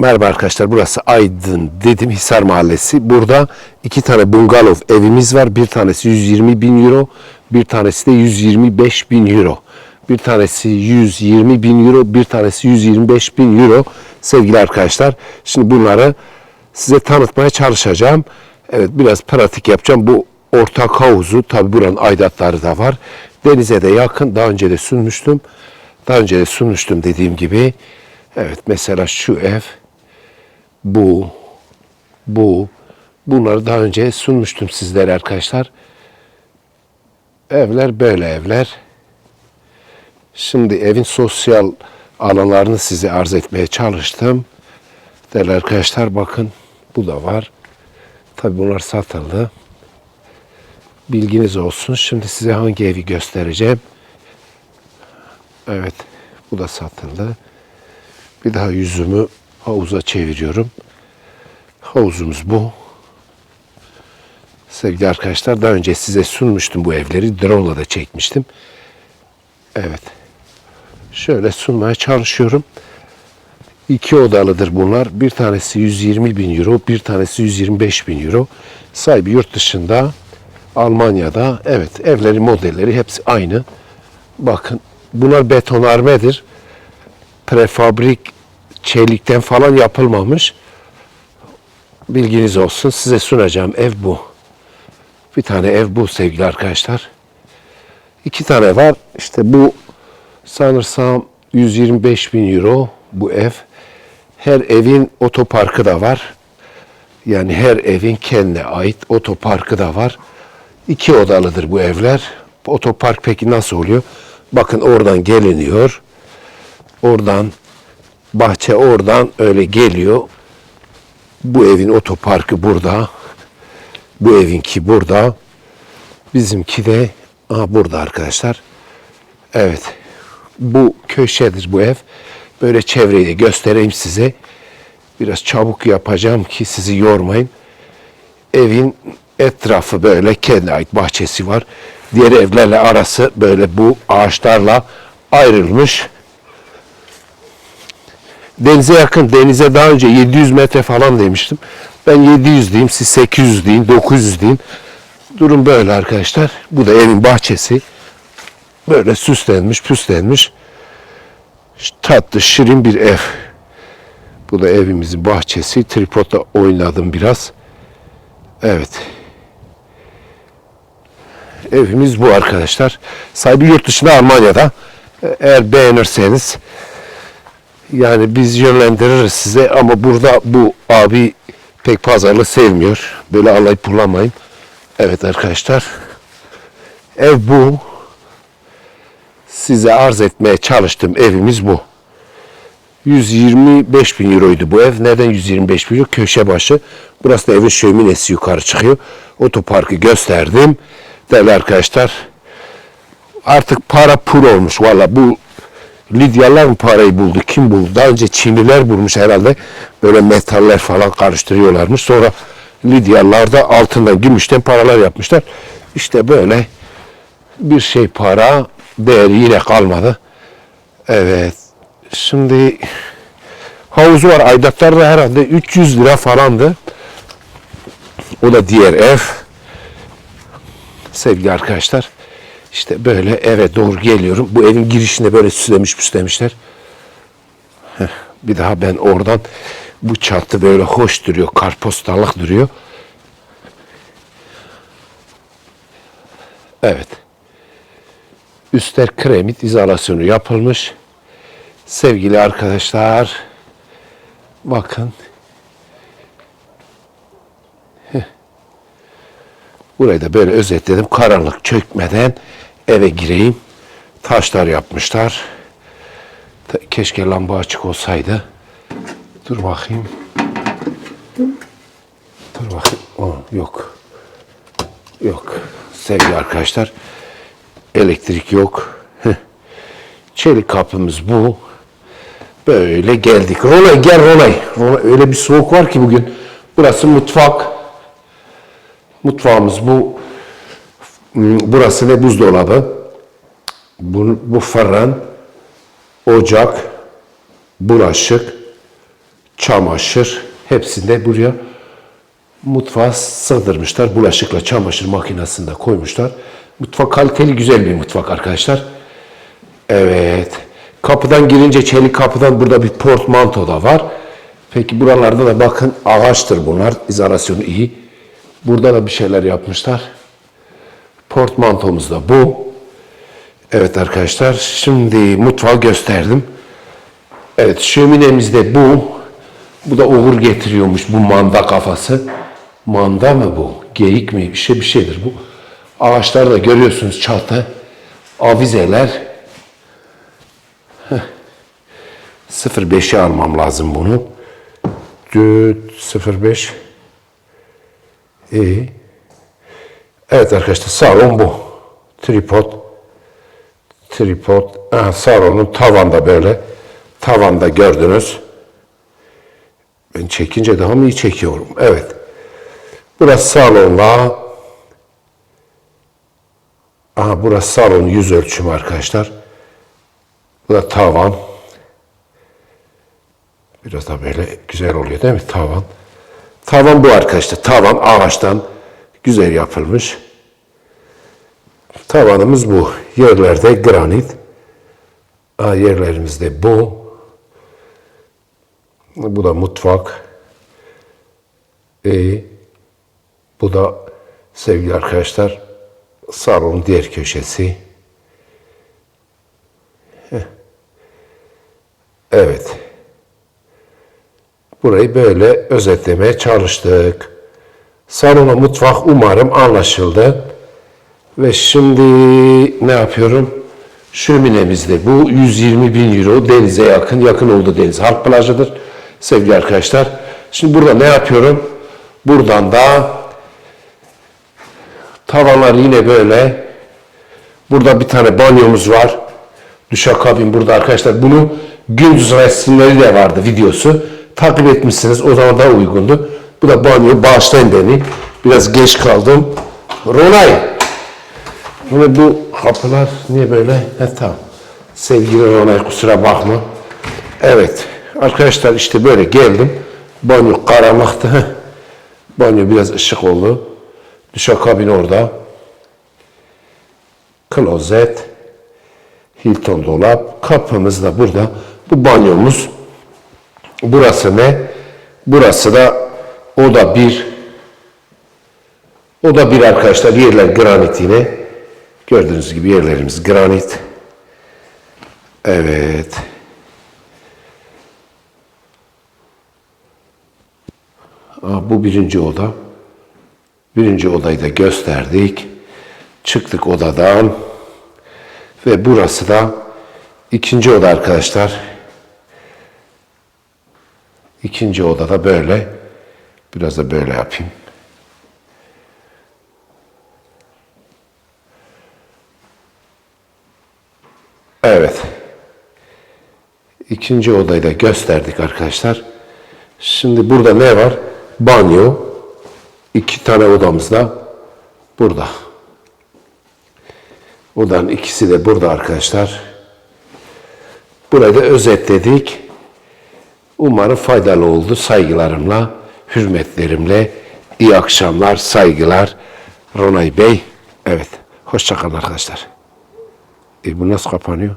Merhaba arkadaşlar burası Aydın dedim Hisar Mahallesi. Burada iki tane bungalov evimiz var. Bir tanesi 120 bin euro, bir tanesi de 125 bin euro. Bir tanesi 120 bin euro, bir tanesi 125 bin euro sevgili arkadaşlar. Şimdi bunları size tanıtmaya çalışacağım. Evet biraz pratik yapacağım. Bu ortak havuzu tabi buranın aidatları da var. Denize de yakın. Daha önce de sunmuştum. Daha önce de sunmuştum dediğim gibi. Evet mesela şu ev bu, bu, bunları daha önce sunmuştum sizlere arkadaşlar. Evler böyle evler. Şimdi evin sosyal alanlarını size arz etmeye çalıştım. Değerli arkadaşlar bakın bu da var. Tabi bunlar satıldı. Bilginiz olsun. Şimdi size hangi evi göstereceğim. Evet bu da satıldı. Bir daha yüzümü havuza çeviriyorum. Havuzumuz bu. Sevgili arkadaşlar daha önce size sunmuştum bu evleri. Drone da çekmiştim. Evet. Şöyle sunmaya çalışıyorum. İki odalıdır bunlar. Bir tanesi 120 bin euro, bir tanesi 125 bin euro. Sahibi yurt dışında, Almanya'da. Evet, evleri modelleri hepsi aynı. Bakın, bunlar betonarmedir. Prefabrik çelikten falan yapılmamış. Bilginiz olsun. Size sunacağım ev bu. Bir tane ev bu sevgili arkadaşlar. İki tane var. İşte bu sanırsam 125 bin euro bu ev. Her evin otoparkı da var. Yani her evin kendine ait otoparkı da var. İki odalıdır bu evler. Otopark peki nasıl oluyor? Bakın oradan geliniyor. Oradan bahçe oradan öyle geliyor. Bu evin otoparkı burada. Bu evinki burada. Bizimki de aha burada arkadaşlar. Evet. Bu köşedir bu ev. Böyle çevreyi de göstereyim size. Biraz çabuk yapacağım ki sizi yormayın. Evin etrafı böyle kendine ait bahçesi var. Diğer evlerle arası böyle bu ağaçlarla ayrılmış. Denize yakın. Denize daha önce 700 metre falan demiştim. Ben 700 diyeyim, siz 800 deyin, 900 deyin. Durum böyle arkadaşlar. Bu da evin bahçesi. Böyle süslenmiş, püslenmiş. Tatlı, şirin bir ev. Bu da evimizin bahçesi. Tripodla oynadım biraz. Evet. Evimiz bu arkadaşlar. Sahibi yurt dışında Almanya'da. Eğer beğenirseniz yani biz yönlendiririz size ama burada bu abi pek pazarlı sevmiyor. Böyle alayıp bulamayın. Evet arkadaşlar. Ev bu. Size arz etmeye çalıştığım evimiz bu. 125 bin euroydu bu ev. Neden 125 bin euro? Köşe başı. Burası da evin şöminesi yukarı çıkıyor. Otoparkı gösterdim. Değerli arkadaşlar. Artık para pul olmuş. Valla bu Lidyalılar mı parayı buldu? Kim buldu? Daha önce Çinliler bulmuş herhalde. Böyle metaller falan karıştırıyorlarmış. Sonra Lidyalılar da altından, gümüşten paralar yapmışlar. İşte böyle bir şey para, değeri yine kalmadı. Evet. Şimdi havuzu var. Aidatlar da herhalde 300 lira falandı. O da diğer ev. Sevgili arkadaşlar. İşte böyle eve doğru geliyorum. Bu evin girişinde böyle süslemiş püslemişler. Bir daha ben oradan bu çatı böyle hoş duruyor. Karpostallık duruyor. Evet. Üstler kremit izolasyonu yapılmış. Sevgili arkadaşlar bakın. Burayı da böyle özetledim. Karanlık çökmeden eve gireyim. Taşlar yapmışlar. Keşke lamba açık olsaydı. Dur bakayım. Dur bakayım. Aa, yok. Yok. Sevgili arkadaşlar. Elektrik yok. Heh. Çelik kapımız bu. Böyle geldik. Ronay gel Ronay. Ronay öyle bir soğuk var ki bugün. Burası mutfak. Mutfağımız bu. Burası ne buzdolabı. Bu, bu fırın. Ocak. Bulaşık. Çamaşır hepsinde buraya mutfağa sığdırmışlar. Bulaşıkla çamaşır makinesinde koymuşlar. Mutfak kaliteli güzel bir mutfak arkadaşlar. Evet. Kapıdan girince çelik kapıdan burada bir portmanto da var. Peki buralarda da bakın ağaçtır bunlar. İzolasyonu iyi. Burada da bir şeyler yapmışlar. Portmantomuz da bu. Evet arkadaşlar şimdi mutfağı gösterdim. Evet şöminemiz de bu. Bu da uğur getiriyormuş bu manda kafası. Manda mı bu? Geyik mi? Bir şey bir şeydir bu. Ağaçlar da görüyorsunuz çatı. Avizeler. Heh. 05'i almam lazım bunu. Düt 05. İyi. Evet arkadaşlar salon bu. Tripod. Tripod. Ha, salonun tavanda böyle. Tavanda gördünüz. Ben çekince daha mı iyi çekiyorum? Evet. Burası salonla. Aha burası salon yüz ölçümü arkadaşlar. Bu da tavan. Biraz da böyle güzel oluyor değil mi tavan? Tavan bu arkadaşlar. Tavan ağaçtan güzel yapılmış. Tavanımız bu. Yerlerde granit. Aa, yerlerimiz bu. Bu da mutfak. E, bu da sevgili arkadaşlar salonun diğer köşesi. Heh. Evet. Burayı böyle özetlemeye çalıştık. Salona mutfak umarım anlaşıldı. Ve şimdi ne yapıyorum? Şöminemizde bu 120 bin euro denize yakın, yakın oldu deniz. Halk plajıdır sevgili arkadaşlar. Şimdi burada ne yapıyorum? Buradan da tavanlar yine böyle. Burada bir tane banyomuz var. Duşakabin burada arkadaşlar. Bunu gündüz resimleri de vardı videosu. Takip etmişsiniz. O zaman daha uygundu. Bu da banyo. Bağışlayın beni. Biraz geç kaldım. Ronay. Ronay bu kapılar niye böyle? He tamam. Sevgili Ronay kusura bakma. Evet. Arkadaşlar işte böyle geldim. Banyo karanlıktı. Heh. Banyo biraz ışık oldu. Duşakabin orada. Klozet. Hilton dolap. Kapımız da burada. Bu banyomuz. Burası ne? Burası da oda bir. Oda bir arkadaşlar. Yerler granit yine. Gördüğünüz gibi yerlerimiz granit. Evet. Aa, bu birinci oda. Birinci odayı da gösterdik. Çıktık odadan. Ve burası da ikinci oda arkadaşlar. İkinci odada böyle. Biraz da böyle yapayım. Evet. İkinci odayı da gösterdik arkadaşlar. Şimdi burada ne var? Banyo. İki tane odamız da burada. Odanın ikisi de burada arkadaşlar. Burayı da özetledik. Umarım faydalı oldu. Saygılarımla, hürmetlerimle iyi akşamlar, saygılar. Ronay Bey. Evet. Hoşçakalın arkadaşlar. E bu nasıl kapanıyor?